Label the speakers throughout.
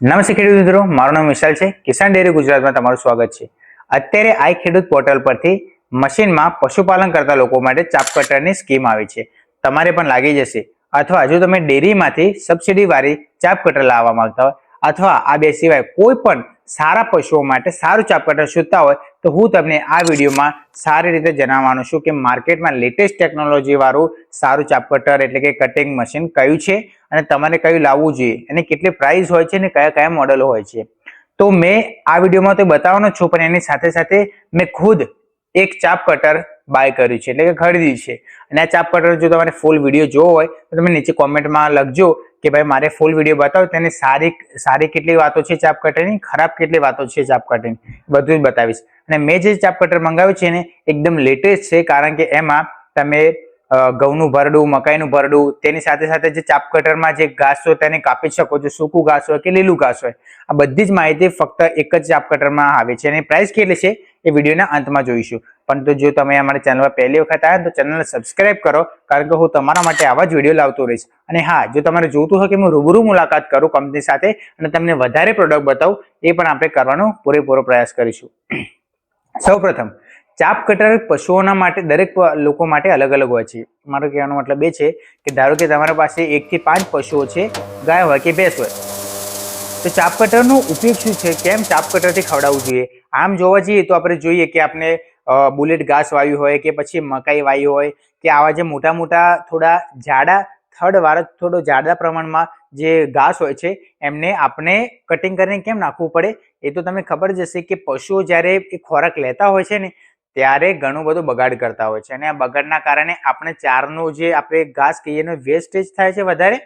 Speaker 1: નમસ્તે ખેડૂત મિત્રો, મારું નામ વિશાલ છે. કિસાન ડેરી ગુજરાતમાં તમારું સ્વાગત છે. અત્યારે આઈ ખેડૂત પોર્ટલ પરથી મશીનમાં પશુપાલન કરતા લોકો માટે ચાપ કટરની સ્કીમ આવી છે. તમારે પણ લાગી જશે. અથવા જો તમે ડેરીમાંથી સબસિડીવાળી ચાપ કટર લાવવા માંગતા હોય, અથવા આ બે સિવાય કોઈ પણ સારા પશુઓ માટે સારું ચાપ કટર શોધતા હોય, તો હું તમને આ વિડીયોમાં સારી રીતે જણાવવાનું છું કે માર્કેટમાં લેટેસ્ટ ટેકનોલોજીવાળું સારું ચાપ કટર એટલે કે કટિંગ મશીન કયું છે અને તમારે કયું લાવવું જોઈએ એની કેટલી પ્રાઇસ હોય છે અને કયા કયા મોડેલો હોય છે. તો મેં આ વિડીયોમાં તો બતાવવાનો છું, પણ એની સાથે સાથે મેં ખુદ એક ચાપ કટર બાય કર્યું છે, એટલે કે ખરીદી છે. અને આ ચાપ કટર જો તમારે ફૂલ વીડિયો જોવો હોય, તો તમે નીચે કોમેન્ટમાં લખજો કે ભાઈ મારે ફૂલ વીડિયો બતાવો તેની સારી સારી કેટલી વાતો છે ચાપ કટરની ખરાબ કેટલી વાતો છે ચાપ કટરની બધું જ બતાવીશ. અને મેં જે ચાપ કટર મંગાવ્યું છે ને એકદમ લેટેસ્ટ છે, કારણ કે એમાં તમે ઘઉંનું ભરડું, મકાઈનું ભરડું, તેની સાથે સાથે જે ચાપ કટરમાં જે ઘાસ હોય તેને કાપી શકો છો, સૂકું ઘાસ હોય કે લીલું ઘાસ હોય. આ બધી જ માહિતી ફક્ત એક જ ચાપ કટરમાં આવે છે અને પ્રાઇસ કેટલી છે એ વિડીયોના અંતમાં જોઈશું. પરંતુ જો તમે અમારી ચેનલ પર પહેલી વખત આવ્યા તો ચેનલને સબસ્ક્રાઇબ કરો, કારણ કે હું તમારા માટે આવા જ વીડિયો લાવતો રહીશ. અને હા, જો તમારે જોતું હોય કે હું રૂબરૂ મુલાકાત કરું કંપની સાથે અને તમને વધારે પ્રોડક્ટ બતાવું, એ પણ આપણે કરવાનો પૂરેપૂરો પ્રયાસ કરીશું. સૌપ્રથમ ચાપ કટર પશુઓના માટે, દરેક લોકો માટે અલગ અલગ હોય છે. મારો કહેવાનો મતલબ એ છે કે ધારો કે તમારા પાસે એકથી પાંચ પશુઓ છે, ગાય હોય કે ભેંસ હોય, તો ચાપ કટરનો ઉપયોગ શું છે? કેમ ચાપ કટરથી ખવડાવવું જોઈએ? આમ જોવા જઈએ તો આપણે જોઈએ કે આપણે બુલેટ ઘાસ વાવ્યું હોય કે પછી મકાઈ વાવી હોય કે આવા જે મોટા મોટા થોડા જાડા થડવાળા થોડો જાડા પ્રમાણમાં જે ઘાસ હોય છે, એમને આપણે કટિંગ કરીને કેમ નાખવું પડે? એ તો તમને ખબર જ હશે કે પશુઓ જ્યારે એ ખોરાક લેતા હોય છે ને ત્યારે ઘણું બધું બગાડ કરતા હોય છે. અને આ બગાડના કારણે આપણે ચારનું જે આપણે ઘાસ કહીએ એનો વેસ્ટેજ થાય છે વધારે.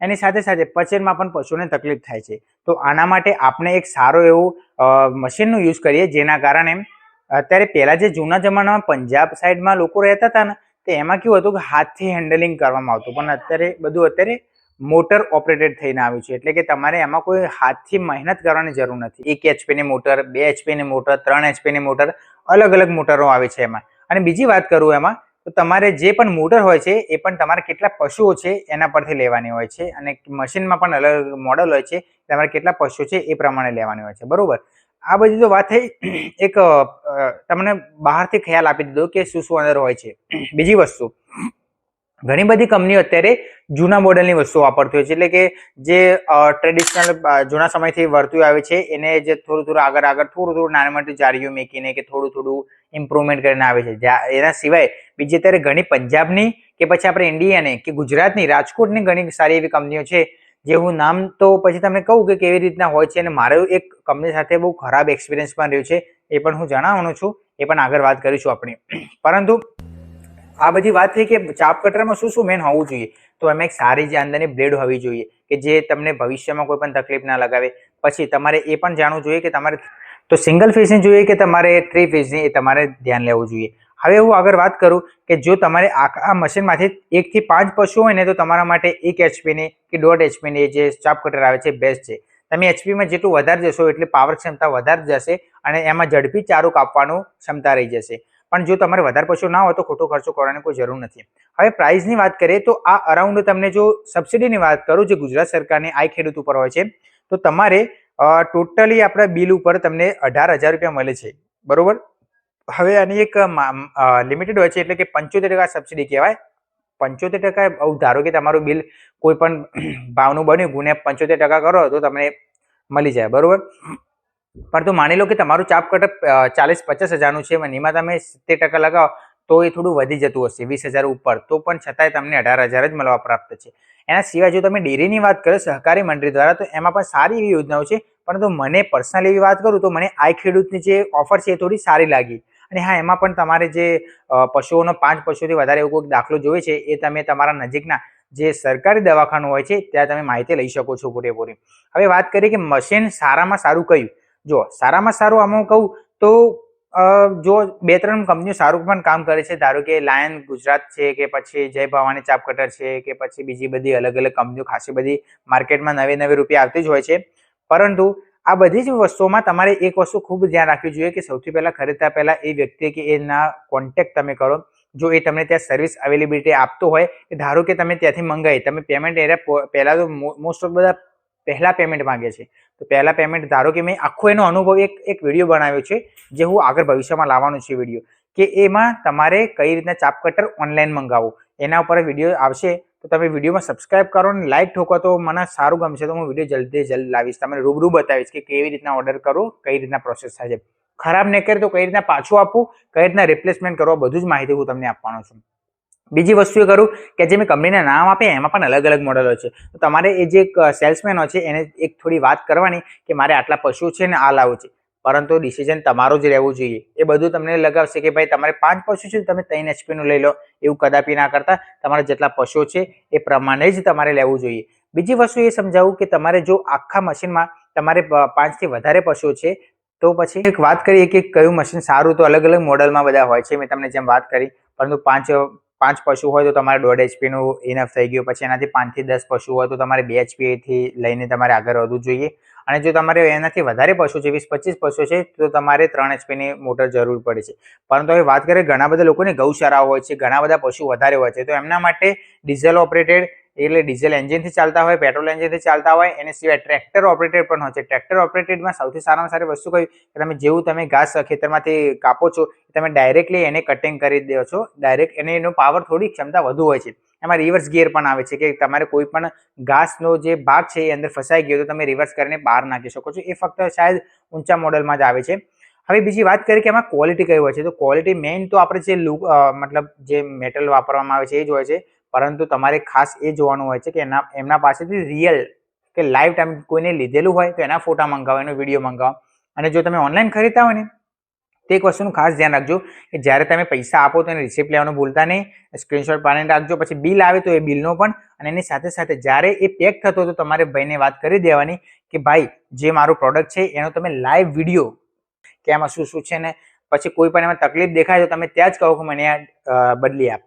Speaker 1: એની સાથે સાથે પચનમાં પણ પશુને તકલીફ થાય છે. તો આના માટે આપણે એક સારો એવું મશીનનો યુઝ કરીએ જેના કારણે અત્યારે પહેલાં જે જૂના જમાનામાં પંજાબ સાઈડમાં લોકો રહેતા હતા ને, તો એમાં કેવું હતું કે હાથથી હેન્ડલિંગ કરવામાં આવતું. પણ અત્યારે બધું અત્યારે મોટર ઓપરેટેડ થઈને આવ્યું છે. એટલે કે તમારે એમાં કોઈ હાથથી મહેનત કરવાની જરૂર નથી. એક એચપીની મોટર, બે એચપીની મોટર, ત્રણ એચપીની મોટર અલગ અલગ મોટરો આવે છે એમાં. અને બીજી વાત કરું એમાં, તો તમારે જે પણ મોટર હોય છે, એ પણ તમારે કેટલા પશુઓ છે, એના પરથી લેવાની હોય છે. અને મશીનમાં પણ અલગ અલગ મોડલ હોય છે, તમારે કેટલા પશુઓ છે, એ પ્રમાણે લેવાની હોય છે. બરાબર? આ બધી તો વાત થઈ, એક તમને બહારથી ખ્યાલ આપી દીધો કે શું શું અંદર હોય છે. બીજી વસ્તુ ઘણી બધી કંપનીઓ અત્યારે જૂના મોડેલની વસ્તુઓ વાપરતી હોય છે. એટલે કે જે ટ્રેડિશનલ જૂના સમયથી વર્તું આવે છે, એને જે થોડું થોડું આગળ આગળ, થોડું થોડું નાની મોટી જારીઓ મેકીને કે થોડું થોડું ઇમ્પ્રુવમેન્ટ કરીને આવે છે. એના સિવાય બીજી અત્યારે ઘણી પંજાબની કે પછી આપણે ઇન્ડિયાની કે ગુજરાતની રાજકોટની ઘણી સારી એવી કંપનીઓ છે, જે હું નામ તો પછી તમને કહું કે કેવી રીતના હોય છે અને મારો એક કંપની સાથે બહુ ખરાબ એક્સપિરિયન્સ પણ રહ્યો છે, એ પણ હું જણાવવાનો છું, એ પણ આગળ વાત કરીશું આપણે. પરંતુ આ બધી વાત થઈ કે ચાપ કટરમાં શું શું મેન હોવું જોઈએ? તો એમાં એક સારી જે અંદરની બ્લેડ હોવી જોઈએ કે જે તમને ભવિષ્યમાં કોઈ પણ તકલીફ ના લગાવે. પછી તમારે એ પણ જાણવું જોઈએ કે તમારે તો સિંગલ ફેસની જોઈએ કે તમારે થ્રી ફેસની એ તમારે ધ્યાન લેવું જોઈએ. હવે હું આગળ વાત કરું કે જો તમારે આખા મશીનમાંથી એકથી પાંચ પશુ હોય ને તો તમારા માટે એક એચપીની કે દોઢ એચપીની જે ચાપ કટર આવે છે બેસ્ટ છે. તમે એચપીમાં જેટલું વધારે જશો એટલી પાવર ક્ષમતા વધારે જશે અને એમાં ઝડપી ચારું કાપવાનું ક્ષમતા રહી જશે. પણ જો તમારે વધારે પશુ ના હોય તો ખોટો ખર્ચો કરવાની કોઈ જરૂર નથી. હવે પ્રાઇઝની વાત કરીએ તો આ અરાઉન્ડ તમને જો સબસિડીની વાત કરું, જે ગુજરાત સરકારની આ ખેડૂત ઉપર હોય છે, તો તમારે ટોટલી આપણા બિલ ઉપર તમને અઢાર હજાર રૂપિયા મળે છે. બરોબર? હવે આની એક લિમિટેડ હોય છે એટલે કે પંચોતેર ટકા સબસિડી કહેવાય. પંચોતેર ટકા ધારો કે તમારું બિલ કોઈ પણ, ભાવનું બન્યું, ગુણ્યા પંચોતેર ટકા કરો તો તમને મળી જાય. બરોબર? પરંતુ માની લો કે તમારું ચાપ કટર ચાલીસ પચાસ હજારનું છે અને એમાં તમે સિત્તેર ટકા લગાવો, તો એ થોડું વધી જતું હશે, વીસ હજાર ઉપર. તો પણ છતાંય તમને અઢાર હજાર જ મળવા પ્રાપ્ત છે. એના સિવાય જો તમે ડેરીની વાત કરો, સહકારી મંડળી દ્વારા, તો એમાં પણ સારી એવી યોજનાઓ છે. પરંતુ મને પર્સનલી એવી વાત કરું તો મને આઈ ખેડૂતની જે ઓફર છે એ થોડી સારી લાગી. અને હા, એમાં પણ તમારે જે પશુઓનો, પાંચ પશુથી વધારે એવો કોઈ દાખલો જોઈએ છે, એ તમે તમારા નજીકના જે સરકારી દવાખાનું હોય છે, ત્યાં તમે માહિતી લઈ શકો છો પૂરેપૂરી. હવે વાત કરીએ કે મશીન સારામાં સારું કયું? જો સારામાં સારું આમાં કહું તો જો બે ત્રણ કંપનીઓ સારું પણ કામ કરે છે, ધારો કે લાયન ગુજરાત છે કે પછી જય ભવાની ચાપ કટર છે કે પછી બીજી બધી અલગ અલગ કંપનીઓ ખાસી બધી માર્કેટમાં નવી નવી રૂપિયા આવતી જ હોય છે. પરંતુ આ બધી જ વસ્તુઓમાં તમારે એક વસ્તુ ખૂબ ધ્યાન રાખવી જોઈએ કે સૌથી પહેલાં ખરીદતા પહેલાં એ વ્યક્તિ કે એના કોન્ટેક્ટ તમે કરો. જો એ તમને ત્યાં સર્વિસ અવેલેબિલિટી આપતો હોય ધારો કે તમે ત્યાંથી મંગાવી, તમે પેમેન્ટ એરિયા પહેલાં તો મોસ્ટ ઓફ બધા પહેલા પેમેન્ટ માંગે છે. તો પહેલા પેમેન્ટ ધારો કે મેં આખો એનો અનુભવ એક એક વીડિયો બનાવ્યો છે, જે હું આગળ ભવિષ્યમાં લાવવાનો છે વીડિયો કે એમાં તમારે કઈ રીતના ચાપ કટર ઓનલાઈન મંગાવો. એના ઉપર વીડિયો આવશે, તો તમે વિડીયોમાં સબસ્ક્રાઇબ કરો અને લાઇક ઠોકો તો મને સારું ગમશે, તો હું વીડિયો જલ્દી જલ્દી લાવીશ. તમને રૂબરૂ બતાવીશ કે કેવી રીતના ઓર્ડર કરો, કઈ રીતના પ્રોસેસ થાય છે. ખરાબ નહીં કરે તો કઈ રીતના પાછું આપવું કઈ રીતના રિપ્લેસમેન્ટ કરવો બધું જ માહિતી હું તમને આપવાનો છું. બીજી વસ્તુ એ કરું કે જે મેં કંપનીના નામ આપે એમાં પણ અલગ અલગ મોડલો છે. તો તમારે એ જે સેલ્સમેનો છે, એને એક થોડી વાત કરવાની કે મારે આટલા પશુ છે ને આ લાવવું છે. પરંતુ ડિસિઝન તમારું જ રહેવું જોઈએ. એ બધું તમને લગાવશે કે ભાઈ તમારે પાંચ પશુ છે તમે ત્રણ એચપીનું લઈ લો. એવું કદાપી ના કરતા. તમારા જેટલા પશુઓ છે એ પ્રમાણે જ તમારે લેવું જોઈએ. બીજી વસ્તુ એ સમજાવું કે તમારે જો આખા મશીનમાં તમારે પાંચથી વધારે પશુ છે, તો પછી એક વાત કરીએ કે કયું મશીન સારું તો અલગ અલગ મોડલમાં બધા હોય છે. મેં તમને જેમ વાત કરી. પરંતુ પાંચ પાંચ પશુ હોય તો તમારે દોઢ એચપીનું ઇનફ થઈ ગયું. પછી એનાથી પાંચથી દસ પશુ હોય તો તમારે બે એચપીથી લઈને તમારે આગળ વધવું જોઈએ. અને જો તમારે એનાથી વધારે પશુ છે, વીસ પચીસ પશુ છે, તો તમારે ત્રણ એચપીની મોટર જરૂર પડે છે. પરંતુ હવે વાત કરીએ ઘણા બધા લોકોને ગૌશાળાઓ હોય છે, ઘણા બધા પશુ વધારે હોય છે, તો એમના માટે ડીઝલ ઓપરેટેડ એટલે ડીઝલ એન્જિનથી ચાલતા હોય પેટ્રોલ એન્જિનથી ચાલતા હોય, એને સિવાય ટ્રેક્ટર ઓપરેટેડ પણ હોય છે. ટ્રેક્ટર ઓપરેટેડમાં સૌથી સારામાં સારી વસ્તુ કઈ? કે તમે જેવું તમે ઘાસ ખેતરમાંથી કાપો છો તમે ડાયરેક્ટલી એને કટિંગ કરી દો છો. ડાયરેક્ટ એને એનો પાવર થોડી ક્ષમતા વધુ હોય છે. એમાં રિવર્સ ગિયર પણ આવે છે કે તમારે કોઈ પણ ઘાસનો જે ભાગ છે એ અંદર ફસાઈ ગયો તો તમે રિવર્સ કરીને બહાર નાખી શકો છો. એ ફક્ત શાયદ ઊંચા મોડલમાં જ આવે છે. હવે બીજી વાત કરીએ કે એમાં ક્વોલિટી કઈ હોય છે? તો ક્વોલિટી મેઇન તો આપણે જે લુક મતલબ જે મેટલ વાપરવામાં આવે છે એ જ હોય છે. પરંતુ તમારે ખાસ એ જોવાનું હોય છે કે એના એમના પાસેથી રિયલ કે લાઈવ ટાઈમ કોઈને લીધેલું હોય તો એના ફોટા મંગાવો, એનો વીડિયો મંગાવો. અને જો તમે ઓનલાઈન ખરીદતા હોય ને, તો એક વસ્તુનું ખાસ ધ્યાન રાખજો કે જ્યારે તમે પૈસા આપો તો એને રિસિપ્ટ લેવાનું ભૂલતા નહીં. સ્ક્રીનશોટ પાડીને રાખજો, પછી બિલ આવે તો એ બિલનો પણ. અને એની સાથે સાથે જ્યારે એ પેક થતો તો તમારે ભાઈને વાત કરી દેવાની કે ભાઈ, જે મારું પ્રોડક્ટ છે, એનો તમે લાઈવ વીડિયો કે એમાં શું શું છે ને? પછી કોઈ પણ એમાં તકલીફ દેખાય તો તમે ત્યાં જ કહો કે મને બદલી આપ.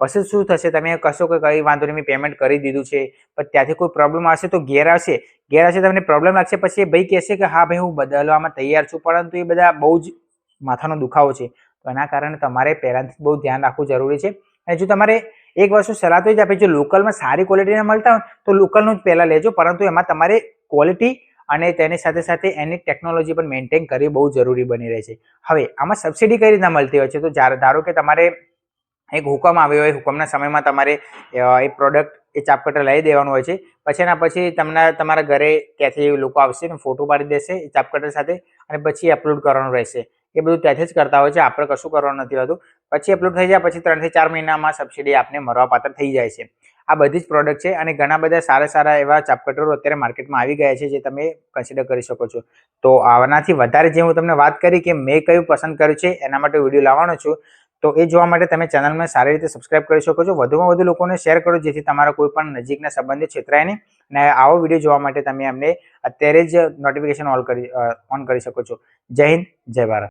Speaker 1: પછી શું થશે? તમે કશો કે કઈ વાંધો નહીં, મેં પેમેન્ટ કરી દીધું છે. પણ ત્યાંથી કોઈ પ્રોબ્લેમ આવશે તો ઘેર આવશે. ઘેર આવશે તમને પ્રોબ્લેમ લાગશે, પછી એ ભાઈ કહેશે કે હા ભાઈ, હું બદલવામાં તૈયાર છું, પરંતુ એ બધા બહુ જ માથાનો દુખાવો છે. તો એના કારણે તમારે પહેલાંથી બહુ ધ્યાન રાખવું જરૂરી છે. અને જો તમારે એક વસ્તુ સલાહ તો જ આપે, જો લોકલમાં સારી ક્વોલિટીના મળતા હોય, તો લોકલનું જ પહેલાં લેજો, પરંતુ એમાં તમારે ક્વોલિટી અને તેની સાથે સાથે એની ટેકનોલોજી પણ મેન્ટેન કરવી બહુ જરૂરી બની રહે છે. હવે, આમાં સબસિડી કઈ રીતના મળતી હોય છે? તો ધારો કે તમારે એક હુકમ આવ્યો હોય, હુકમના સમયમાં તમારે એ પ્રોડક્ટ એ ચાપ કટર લઈ દેવાનું હોય છે. પછી એના પછી તમને તમારા ઘરે ત્યાંથી લોકો આવશે ને ફોટો પાડી દેશે એ ચાપ કટર સાથે અને પછી અપલોડ કરવાનું રહેશે. એ બધું ત્યાંથી જ કરતા હોય છે, આપણે કશું કરવાનું નથી હોતું. પછી અપલોડ થઈ જાય, પછી ત્રણથી ચાર મહિનામાં સબસિડી આપને મળવાપાત્ર થઈ જાય છે. આ બધી જ પ્રોડક્ટ છે અને ઘણા બધા સારા સારા એવા ચાપકટરો અત્યારે માર્કેટમાં આવી ગયા છે, જે તમે કન્સિડર કરી શકો છો. તો આનાથી વધારે જે હું તમને વાત કરી કે મેં કયું પસંદ કર્યું છે, એના માટે વીડિયો લાવવાનો છું. તો એ જોવા માટે તમે ચેનલને સારી રીતે સબસ્ક્રાઇબ કરી શકો છો. વધુમાં વધુ લોકોને શેર કરો જેથી તમારા કોઈ પણ નજીકના સંબંધિત છેતરાય નહીં. અને આવો વીડિયો જોવા માટે તમે અમને અત્યારે જ નોટિફિકેશન ઓન કરી ઓન કરી શકો છો. જય હિન્દ, જય ભારત.